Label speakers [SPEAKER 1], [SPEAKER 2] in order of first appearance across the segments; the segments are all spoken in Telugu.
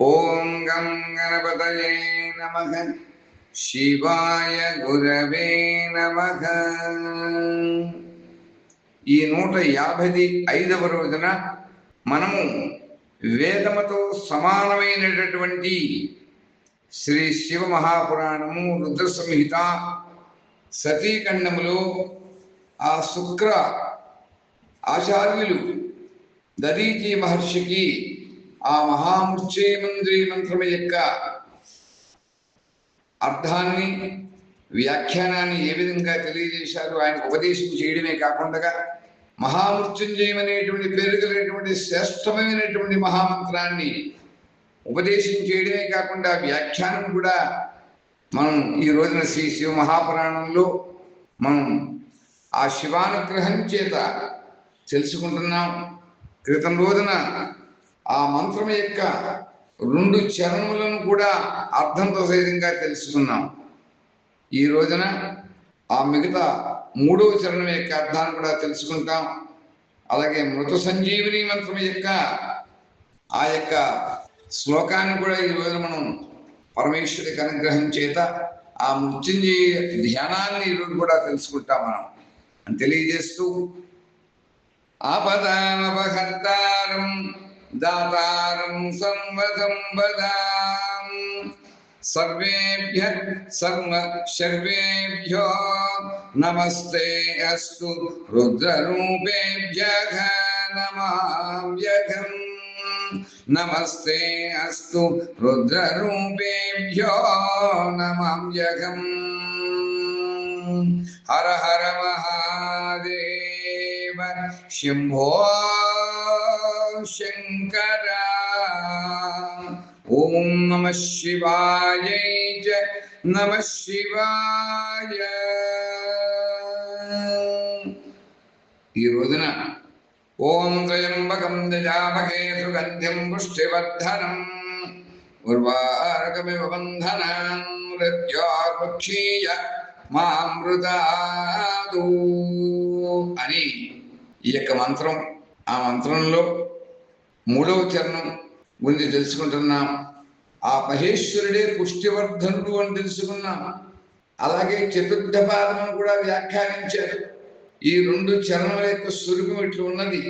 [SPEAKER 1] ఓం గం గణపతయే నమ. శివాయ గురవే నమ. ఈ నూట యాభై ఐదవ రోజున మనము వేదముతో సమానమైనటువంటి శ్రీ శివ మహాపురాణము రుద్ర సంహిత సతీఖండములో ఆ శుక్ర ఆచార్యులు దరీజీ మహర్షికి ఆ మహామృత్యుమంద్రి మంత్రము యొక్క అర్థాన్ని వ్యాఖ్యానాన్ని ఏ విధంగా తెలియజేశారు? ఆయన ఉపదేశం చేయడమే కాకుండా మహామృత్యుంజయమనేటువంటి పేరు కలిగినటువంటి శ్రేష్టమైనటువంటి మహామంత్రాన్ని ఉపదేశం చేయడమే కాకుండా వ్యాఖ్యానం కూడా మనం ఈ రోజున శ్రీ శివ మహాపురాణంలో మనం ఆ శివానుగ్రహం చేత తెలుసుకుంటున్నాం. క్రితం రోజున ఆ మంత్రం యొక్క రెండు చరణములను కూడా అర్థంతో సహితంగా తెలుసుకున్నాం. ఈ రోజున ఆ మిగతా మూడవ చరణం యొక్క అర్థాన్ని కూడా తెలుసుకుంటాం. అలాగే మృత సంజీవిని మంత్రం యొక్క ఆ యొక్క శ్లోకాన్ని కూడా ఈ రోజు మనం పరమేశ్వరికి అనుగ్రహం చేత ఆ మృత్యుంజయ ధ్యానాన్ని ఈరోజు కూడా తెలుసుకుంటాం మనం. అని తెలియజేస్తూ ఆపదానపహర్తారం दातारं संवसंवदाम् सर्वेभ्य सर्व सर्वेभ्यो नमस्ते अस्तु रुद्ररूपेभ्यः नमाभ्यघम् नमस्ते अस्तु रुद्ररूपेभ्यो नमाभ्यघम् हर हर महादेव, शिम्भो శంకర ఓం నమ శివాయ చ నమ శివాయ ఈ రోజున ఓం త్రయంబకం దజామహే సుగంధిం పుష్టివర్ధనం ఉర్వారకమివ బంధనాన్ మృత్యోర్ముక్షీయ మామృతాదు అని ఈ యొక్క మంత్రం ఆ మంత్రంలో మూడవ చరణం గురించి తెలుసుకుంటున్నాం. ఆ మహేశ్వరుడే పుష్టివర్ధనుడు అని తెలుసుకున్నాం. అలాగే చతుర్థ పాదమును కూడా వ్యాఖ్యానించారు ఈ రెండు చరణముల యొక్క స్వరూపం ఇట్లా ఉన్నది.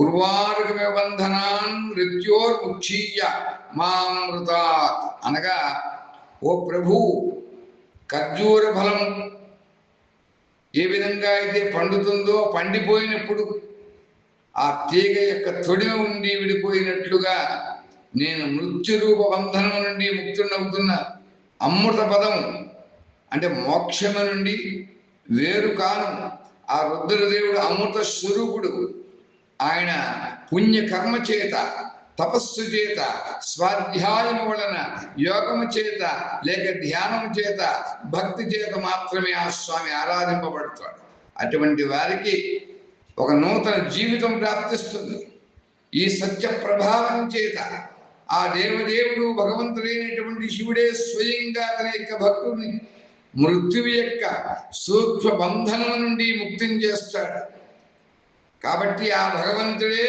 [SPEAKER 1] ఉర్వారుకమే బంధనాన్ మృత్యోర్ముక్షీయ మామృత అనగా ఓ ప్రభు ఖర్జూర ఫలం ఏ విధంగా అయితే పండుతుందో పండిపోయినప్పుడు ఆ తీగ యొక్క తొడిమ ఉండి విడిపోయినట్లుగా నేను మృత్యురూప బంధనం నుండి ముక్తుడవుతున్నా. అమృత పదం అంటే మోక్షము నుండి వేరు కాను. ఆ రుద్రదేవుడు అమృత స్వరూపుడు. ఆయన పుణ్యకర్మ చేత తపస్సు చేత స్వాధ్యాయము వలన యోగము చేత లేక ధ్యానము చేత భక్తి చేత మాత్రమే ఆ స్వామి ఆరాధింపబడతాడు. అటువంటి వారికి ఒక నూతన జీవితం ప్రాప్తిస్తుంది. ఈ సత్య ప్రభావం చేత ఆ దేవదేవుడు భగవంతుడైనటువంటి శివుడే స్వయంగా తన యొక్క భక్తుడిని మృత్యువు యొక్క సూక్ష్మ బంధనం నుండి ముక్తిని చేస్తాడు. కాబట్టి ఆ భగవంతుడే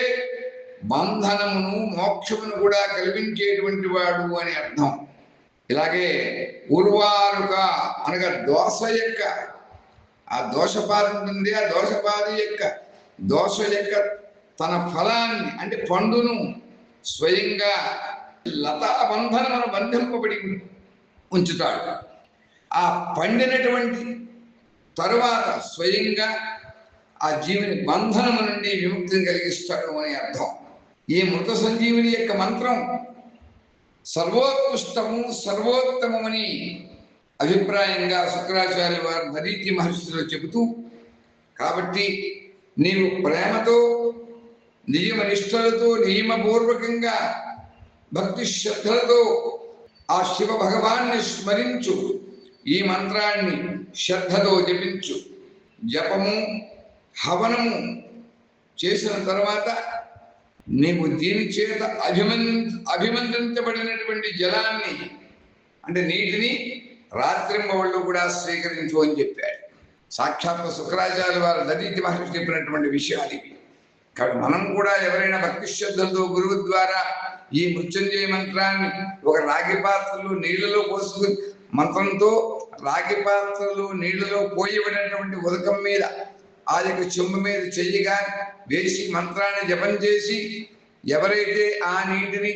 [SPEAKER 1] బంధనమును మోక్షమును కూడా కల్పించేటువంటి వాడు అని అర్థం. ఇలాగే ఉర్వారుక అనగా దోష యొక్క ఆ దోషపాది ఉంటుంది ఆ దోషపాది యొక్క దోష యొక్క తన ఫలాన్ని అంటే పండును స్వయంగా లతా బంధనమును బంధింపబడి ఉంచుతాడు. ఆ పండినటువంటి తరువాత స్వయంగా ఆ జీవిని బంధనము నుండి విముక్తిని కలిగిస్తాడు అని అర్థం. ఈ మృత సంజీవుని యొక్క మంత్రం సర్వోత్కృష్టము సర్వోత్తమమని అభిప్రాయంగా శుక్రాచార్య వారు నరీతి మహర్షిలో చెబుతూ కాబట్టి నీవు ప్రేమతో నియమ నిష్ఠలతో నియమపూర్వకంగా భక్తి శ్రద్ధలతో ఆ శివ భగవాన్ని స్మరించు. ఈ మంత్రాన్ని శ్రద్ధతో జపించు. జపము హవనము చేసిన తర్వాత నీవు దీని చేత అభిమన్ అభిమంత్రించబడినటువంటి జలాన్ని అంటే నీటిని రాత్రింబవళ్ళు కూడా స్వీకరించు అని చెప్పాడు. సాక్షాత్ శుక్రాచార్య వారు దరీతి మహర్షి చెప్పినటువంటి విషయాలు ఇవి. కాబట్టి మనం కూడా ఎవరైనా భక్తి శ్రద్ధలతో గురువు ద్వారా ఈ మృత్యుంజయ మంత్రాన్ని ఒక రాగి పాత్రలో నీళ్ళలో పోసుకుని మంత్రంతో రాగి పాత్రలో నీళ్ళలో పోయబడినటువంటి ఉదకం మీద ఆ యొక్క చెంబు మీద చెయ్యిగా వేసి మంత్రాన్ని జపం చేసి ఎవరైతే ఆ నీటిని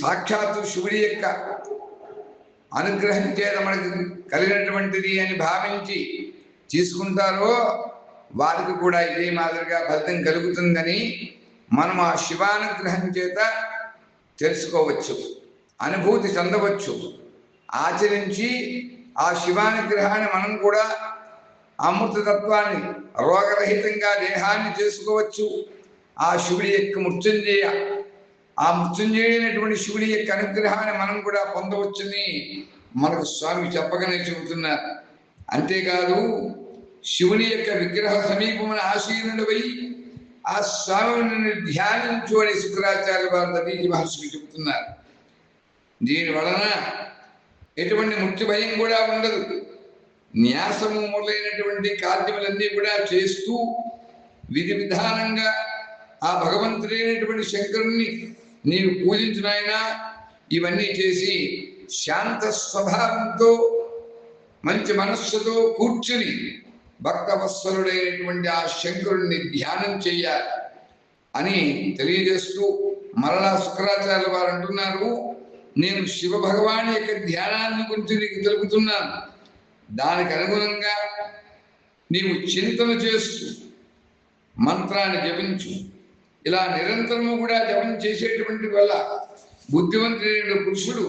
[SPEAKER 1] సాక్షాత్తు శివుడి యొక్క అనుగ్రహం చేత మనకు కలిగినటువంటిది అని భావించి తీసుకుంటారో వారికి కూడా ఇదే మాదిరిగా ఫలితం కలుగుతుందని మనం ఆ శివానుగ్రహం చేత తెలుసుకోవచ్చు అనుభూతి చెందవచ్చు. ఆచరించి ఆ శివానుగ్రహాన్ని మనం కూడా అమృతతత్వాన్ని రోగరహితంగా దేహాన్ని చేసుకోవచ్చు. ఆ శివుడి యొక్క మృత్యుంజయ ఆ మృత్యుంజయైనటువంటి శివుడి యొక్క అనుగ్రహాన్ని మనం కూడా పొందవచ్చని మనకు స్వామి చెప్పగానే చెబుతున్నారు. అంతేకాదు శివుని యొక్క విగ్రహ సమీపమున ఆశీనుడవై ఆ స్వామిని ధ్యానించు అని శుక్రాచార్య వారు నదీజీ మహర్షికి చెబుతున్నారు దీని వలన ఎటువంటి మృత్యు భయం కూడా ఉండదు. న్యాసము మొదలైనటువంటి కార్యములన్నీ కూడా చేస్తూ విధి విధానంగా ఆ భగవంతుడైనటువంటి శంకరుణ్ణి నేను పూజించినాయన ఇవన్నీ చేసి శాంత స్వభావంతో మంచి మనస్సుతో కూర్చుని భక్తవత్సలుడైనటువంటి ఆ శంకరుణ్ణి ధ్యానం చెయ్యాలి అని తెలియజేస్తూ మరలా శుక్రాచార్య వారు అంటున్నారు నేను శివ భగవాన్ యొక్క ధ్యానాన్ని గురించి నీకు తెలుపుతున్నాను. దానికి అనుగుణంగా నీవు చింతన చేస్తూ మంత్రాన్ని జపించు. ఇలా నిరంతరము కూడా జపం చేసేటువంటి వల్ల బుద్ధివంతుడైన పురుషుడు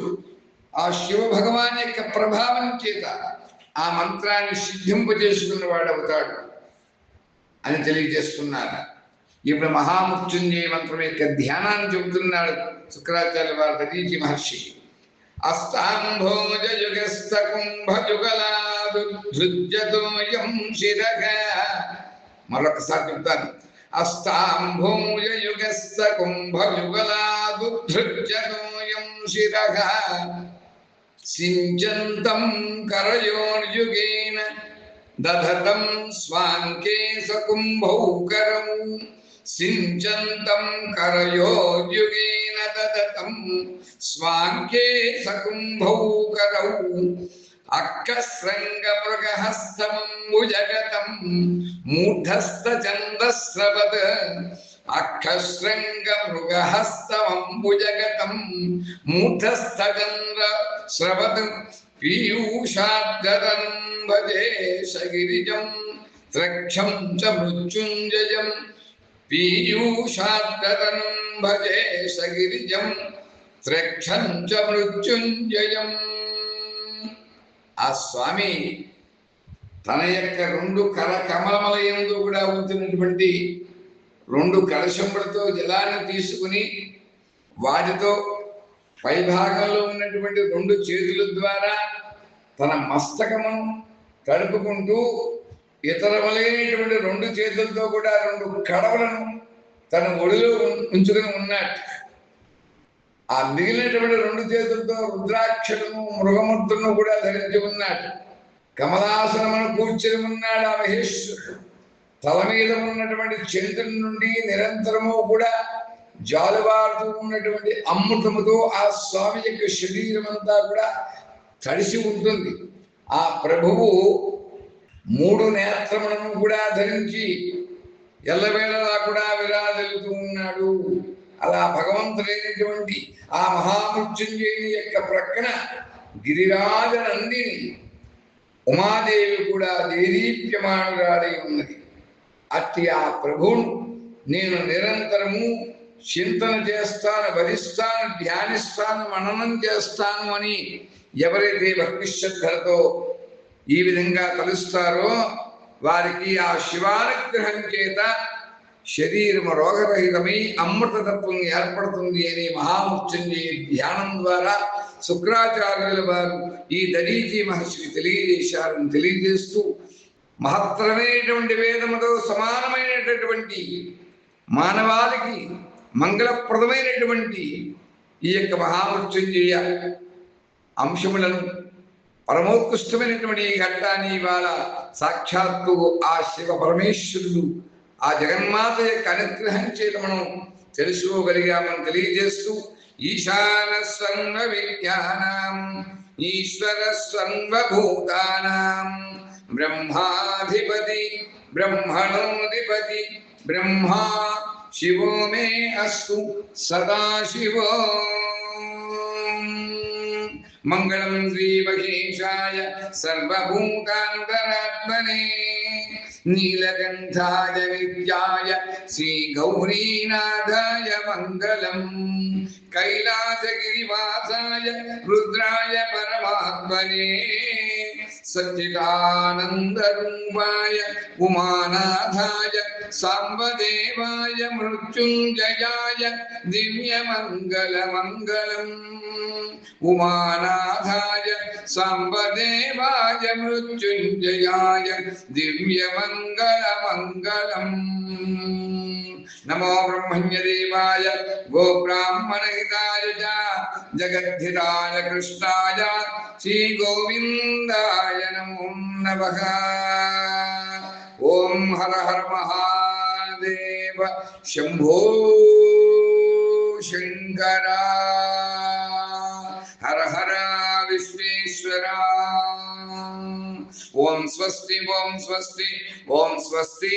[SPEAKER 1] ఆ శివ భగవాన్ యొక్క ప్రభావం చేత ఆ మంత్రాన్ని సిద్ధింపజేసుకున్న వాడవుతాడు అని తెలియజేస్తున్నారు. ఇప్పుడు మహామృత్యుంజయ మంత్రం యొక్క ధ్యానాన్ని చెబుతున్నాడు శుక్రాచార్య వారి దదీచి మహర్షి. అస్తాంభోజయుగస్థ కుంభయుగలాదుధృజ్యతోయం శిరగ. మరొకసారి చెప్తాను అస్తాంభోజయుగస్థ सिंचन्तं करयोर्युगेन दधतं स्वाङ्के सकुम्भौ करौ सिञ्चन्तं करयोर्युगेन ददतं स्वाङ्के सकुम्भौ करौ अक्कसृङ्गमृगहस्तमम्बुजगतं मूढस्तचन्दस्रवत् అక్కశృంగమృగహస్తమంబుజగతం మూఢస్థచంద్ర స్రవత్ పీయూషాద్గదం భజే సగిరిజం త్రక్షం చ మృత్యుంజయం పీయూషాద్గదనం భజే సగిరిజం త్రక్షం చ మృత్యుంజయం. ఆ స్వామి తన యొక్క రెండు కర కమలముల యందు కూడా ఉంచినటువంటి రెండు కలశంబులతో జలాన్ని తీసుకుని వాటితో పైభాగంలో ఉన్నటువంటి రెండు చేతుల ద్వారా తన మస్తకమును తడుపుకుంటూ ఇతరములైనటువంటి రెండు చేతులతో కూడా రెండు కడవలను తన ఒడిలో ఉంచుకుని ఉన్నాడు. ఆ మిగిలినటువంటి రెండు చేతులతో రుద్రాక్షలను మృగముద్రను కూడా ధరించి ఉన్నాడు. కమలాసనమును కూర్చొని ఉన్నాడు ఆ మహేశ్వరుడు. తల మీద ఉన్నటువంటి చంద్రుని నుండి నిరంతరము కూడా జాలువారుతూ ఉన్నటువంటి అమృతముతో ఆ స్వామి యొక్క శరీరం అంతా కూడా తడిసి ఉంటుంది. ఆ ప్రభువు మూడు నేత్రములను కూడా ధరించి ఎల్లవేళలా కూడా విరాజిల్లుతూ ఉన్నాడు. అలా భగవంతుడైనటువంటి ఆ మహామృత్యుంజయుని యొక్క ప్రక్కన గిరిరాజ నందిని ఉమాదేవి కూడా దేదీప్యమానురాలై ఉన్నది. అట్టి ఆ ప్రభువును నేను నిరంతరము చింతన చేస్తాను భరిస్తాను ధ్యానిస్తాను మననం చేస్తాను అని ఎవరైతే భక్తి శ్రద్ధలతో ఈ విధంగా కలుస్తారో వారికి ఆ శివానుగ్రహం చేత శరీరం రోగరహితమై అమృతతత్వం ఏర్పడుతుంది అని మహామృత్యుంజయ ధ్యానం ద్వారా శుక్రాచార్యుల వారు ఈ దరీజీ మహర్షికి తెలియజేశారని తెలియజేస్తూ మహత్తరమైనటువంటి వేదముతో సమానమైనటువంటి మానవాళికి మంగళప్రదమైనటువంటి ఈ యొక్క మహామృత్యుంజయ అంశములను పరమోత్కృష్టమైనటువంటి ఈ ఘట్టాన్ని ఇవాళ సాక్షాత్తు ఆ శివ పరమేశ్వరుడు ఆ జగన్మాత యొక్క అనుగ్రహం చేత మనం తెలుసుకోగలిగామని తెలియజేస్తూ ఈశాన సర్వ విజ్ఞానం ఈశ్వర సర్వభూతానాం ब्रह्माधिपति, ब्रह्मणोधिपति, ब्रह्मा शिवो मे अस्तु, सदा शिव। मङ्गलं श्रीमहेशाय सर्वभूतान्तरात्मने नीलकण्ठाय नित्याय श्रीगौरीनाथाय मङ्गलम्, कैलासगिरिवासाय रुद्राय परमात्मने। सच्चिदानन्दरूपाय, उमानाथाय साम्बदेवाय मृत्युञ्जयाय, दिव्यमङ्गलमङ्गलम्। उमानाथाय साम्बदेवाय मृत्युञ्जयाय, दिव्यमङ्गलमङ्गलम्। नमो ब्रह्मण्यदेवाय, गोब्राह्मणहिताय च, जगद्धिताय कृष्णाय, श्रीगोविन्दाय నమః ఓం హర హర మహాదేవ శంభో శంకర హర హర విశ్వేశ్వర ఓం స్వస్తి ఓం స్వస్తి ఓం స్వస్తి